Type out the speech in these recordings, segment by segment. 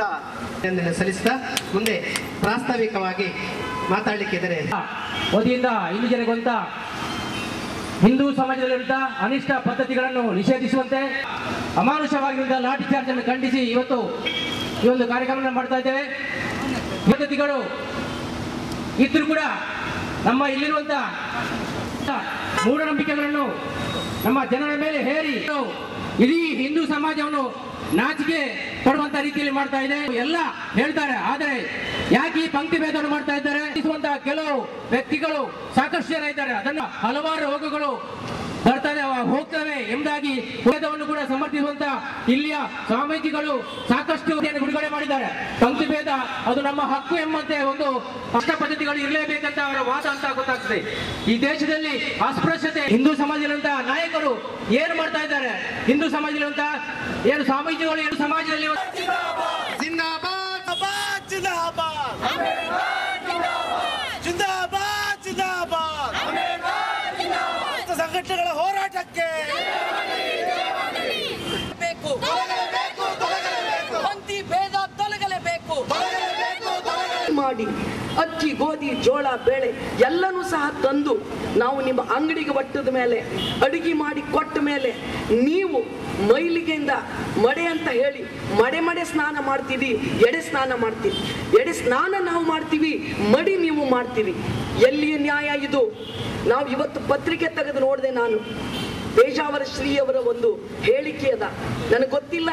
ಸಲ್ಲಿಸ್ತಾ ಮುಂದೆ ಪ್ರಾಸ್ತಾವಿಕವಾಗಿ ಮಾತಾಡಲಿಕ್ಕಿದ್ದಾರೆ ವತಿಯಿಂದ ಹಿಂದೂ ಜನಗೊಂತ ಹಿಂದೂ ಸಮಾಜದಲ್ಲಿರುವಂಥ ಅನಿಷ್ಟ ಪದ್ಧತಿಗಳನ್ನು ನಿಷೇಧಿಸುವಂತೆ ಅಮಾನುಷವಾಗಿರುವಂತಹ ಲಾಠಿ ಚಾರ್ಜ್ ಅನ್ನು ಖಂಡಿಸಿ ಇವತ್ತು ಈ ಒಂದು ಕಾರ್ಯಕ್ರಮವನ್ನು ಮಾಡ್ತಾ ಇದ್ದೇವೆ. ಪದ್ಧತಿಗಳು ಇದ್ರೂ ಕೂಡ ನಮ್ಮ ಇಲ್ಲಿರುವಂತ ಮೂಢನಂಬಿಕೆಗಳನ್ನು ನಮ್ಮ ಜನರ ಮೇಲೆ ಹೇರಿ ಇಡೀ ಸಮಾಜವನ್ನು ನಾಚಿಕೆ ಪಡುವಂತ ರೀತಿಯಲ್ಲಿ ಮಾಡ್ತಾ ಇದೆ. ಎಲ್ಲ ಹೇಳ್ತಾರೆ, ಆದರೆ ಯಾಕೆ ಈ ಪಂಕ್ತಿ ಭೇದವನ್ನು ಮಾಡ್ತಾ ಇದ್ದಾರೆ? ಕೆಲವು ವ್ಯಕ್ತಿಗಳು ಸಾಕಷ್ಟು ಜನ ಇದ್ದಾರೆ. ಅದನ್ನ ಹಲವಾರು ರೋಗಗಳು ಬರ್ತದೆ ಅವ ಹೋಗ್ತವೆ ಎಂಬುದಾಗಿ ಉಳಿದವನ್ನು ಕೂಡ ಸಮರ್ಥಿಸುವಂತ ಇಲ್ಲಿಯ ಸ್ವಾಮೀಜಿಗಳು ಸಾಕಷ್ಟು ಬಿಡುಗಡೆ ಮಾಡಿದ್ದಾರೆ. ಪಂಕ್ತಿ ಭೇದ, ಅದು ನಮ್ಮ ಹಕ್ಕು ಎಂಬಂತೆ ಒಂದು ಅಷ್ಟ ಪದ್ಧತಿಗಳು ಇರಲೇಬೇಕಂತ ಅವರ ವಾದ ಅಂತ ಗೊತ್ತಾಗ್ತದೆ. ಈ ದೇಶದಲ್ಲಿ ಅಸ್ಪೃಶ್ಯತೆ, ಹಿಂದೂ ಸಮಾಜದಂತ ನಾಯಕರು ಏನು ಮಾಡ್ತಾ ಇದ್ದಾರೆ? ಹಿಂದೂ ಸಮಾಜದಂತ ಏನು ಸ್ವಾಮೀಜಿಗಳು, ಏನು ಸಮಾಜದಲ್ಲಿ ಸಂಘಟನೆಗಳ ಹೋರಾಟಕ್ಕೆ ಬೇಕು. ಪಂಕ್ತಿ ಭೇದ ತೊಲಗಲೇಬೇಕು. ಮಾಡಿ ಅಕ್ಕಿ ಗೋಧಿ ಜೋಳ ಬೇಳೆ ಎಲ್ಲನೂ ಸಹ ತಂದು ನಾವು ನಿಮ್ಮ ಅಂಗಡಿಗೆ ಒಟ್ಟದ ಮೇಲೆ ಅಡಿಗೆ ಮಾಡಿ ಕೊಟ್ಟ ಮೇಲೆ ನೀವು ಮೈಲಿಗೆಯಿಂದ ಮಡೆ ಅಂತ ಹೇಳಿ ಮಡೆ ಮಡೆ ಸ್ನಾನ ಮಾಡ್ತೀವಿ ಎಡೆ ಸ್ನಾನ ಮಾಡ್ತೀವಿ. ಎಡೆ ಸ್ನಾನ ನಾವು ಮಾಡ್ತೀವಿ ಮಡಿ ನೀವು ಮಾಡ್ತೀರಿ ಎಲ್ಲಿಯ ನ್ಯಾಯ ಇದು? ನಾವು ಇವತ್ತು ಪತ್ರಿಕೆ ತೆಗೆದು ನೋಡಿದೆ ನಾನು. ಪೇಜಾವರ ಶ್ರೀಯವರ ಒಂದು ಹೇಳಿಕೆ ಅದ. ನನಗೆ ಗೊತ್ತಿಲ್ಲ.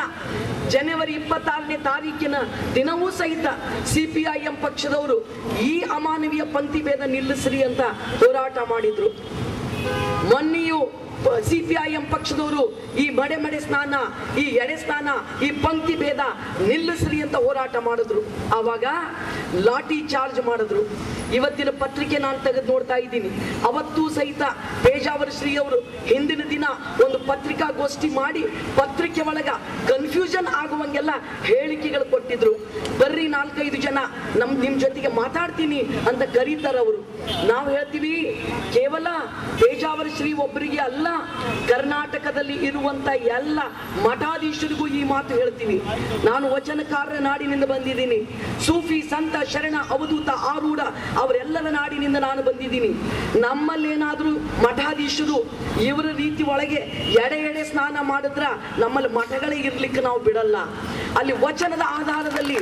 ಜನವರಿ ಇಪ್ಪತ್ತಾರನೇ ತಾರೀಕಿನ ದಿನವೂ ಸಹಿತ ಸಿ ಎಂ ಪಕ್ಷದವರು ಈ ಅಮಾನವೀಯ ಪಂಥಿ ಭೇದ ನಿಲ್ಲಿಸ್ರಿ ಅಂತ ಹೋರಾಟ ಮಾಡಿದ್ರು. ಮೊನ್ನೆಯೂ ಸಿ ಪಿ ಐ ಎಂ ಪಕ್ಷದವರು ಈ ಮಡೆ ಮಡೆ ಸ್ನಾನ, ಈ ಎಡೆ ಸ್ನಾನ, ಈ ಪಂಕ್ತಿ ಭೇದ ನಿಲ್ಲಿಸ್ರಿ ಅಂತ ಹೋರಾಟ ಮಾಡಿದ್ರು. ಆವಾಗ ಲಾಠಿ ಚಾರ್ಜ್ ಮಾಡಿದ್ರು. ಇವತ್ತಿನ ಪತ್ರಿಕೆ ನಾನು ತೆಗೆದು ನೋಡ್ತಾ ಇದ್ದೀನಿ. ಅವತ್ತು ಸಹಿತ ಪೇಜಾವರ ಶ್ರೀ ಅವರು ಹಿಂದಿನ ದಿನ ಒಂದು ಪತ್ರಿಕಾಗೋಷ್ಠಿ ಮಾಡಿ ಪತ್ರಿಕೆ ಒಳಗ ಕನ್ಫ್ಯೂಷನ್ ಆಗುವಂಗೆಲ್ಲ ಹೇಳಿಕೆಗಳು ಕೊಟ್ಟಿದ್ರು. ನಾಲ್ಕೈದು ಜನ ನಮ್ ನಿಮ್ ಜೊತೆಗೆ ಮಾತಾಡ್ತೀನಿ ಅಂತ ಕರೀತಾರ ಅವರು. ನಾವು ಹೇಳ್ತೀವಿ, ಕೇವಲ ಪೇಜಾವರ ಶ್ರೀ ಒಬ್ಬರಿಗೆ ಅಲ್ಲ, ಕರ್ನಾಟಕದಲ್ಲಿ ಇರುವಂತ ಎಲ್ಲ ಮಠಾಧೀಶರಿಗೂ ಈ ಮಾತು ಹೇಳ್ತೀವಿ ನಾನು ವಚನಕಾರರ ನಾಡಿನಿಂದ ಬಂದಿದ್ದೀನಿ. ಸೂಫಿ ಸಂತ ಶರಣ ಅವಧೂತ ಆರೂಢ ಅವರೆಲ್ಲರ ನಾಡಿನಿಂದ ನಾನು ಬಂದಿದ್ದೀನಿ. ನಮ್ಮಲ್ಲೇನಾದ್ರೂ ಮಠಾಧೀಶರು ಇವರ ರೀತಿ ಒಳಗೆ ಎಡೆ ಎಡೆ ಸ್ನಾನ ಮಾಡಿದ್ರ ನಮ್ಮಲ್ಲಿ ಮಠಗಳೇ ಇರ್ಲಿಕ್ಕೆ ನಾವು ಬಿಡಲ್ಲ. ಅಲ್ಲಿ ವಚನದ ಆಧಾರದಲ್ಲಿ